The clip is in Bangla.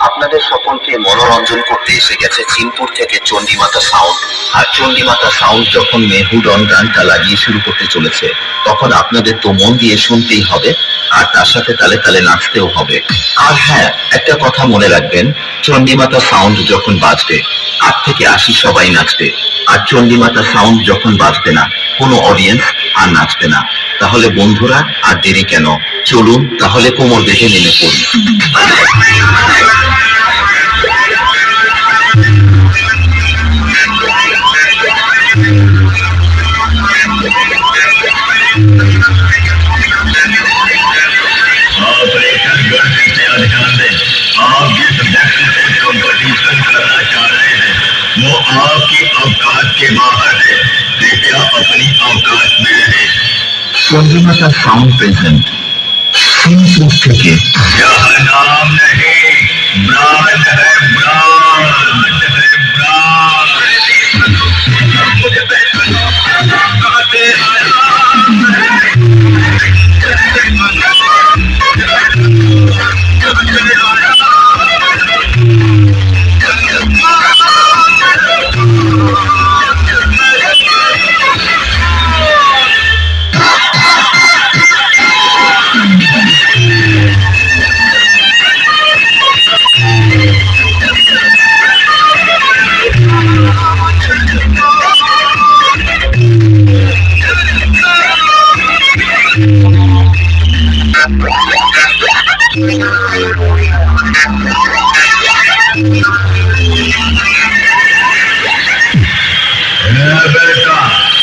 আপনাদের সকলকে মনোরঞ্জন করতে এসে গেছে চিনপুর থেকে চণ্ডীমাতা সাউন্ড। আর চণ্ডীমাতা সাউন্ড যখন মেহুডন গানটা লাগিয়ে শুরু করতে চলেছে, তখন আপনাদের তো মন দিয়ে শুনতেই হবে, আর তার সাথে তালে তালে নাচতেও হবে। আর হ্যাঁ একটা কথা মনে রাখবেন, চণ্ডীমাতা সাউন্ড যখন বাজবে, আট থেকে আশি সবাই নাচবে, আর চণ্ডীমাতা সাউন্ড যখন বাজবে না, কোনো অডিয়েন্স আর নাচবে না। তাহলে বন্ধুরা, আর দেরি কেন? চলুন, তাহলে কোমর বেঁধে নেমে পড়ি। जिससे कंपटीशन करना चाह रहे हैं वो आपकी अवकाश के बाहर है अपनी अवकाश में संजना का साउंड पेशेंट सुन सुन सके यह नाम नहीं। Never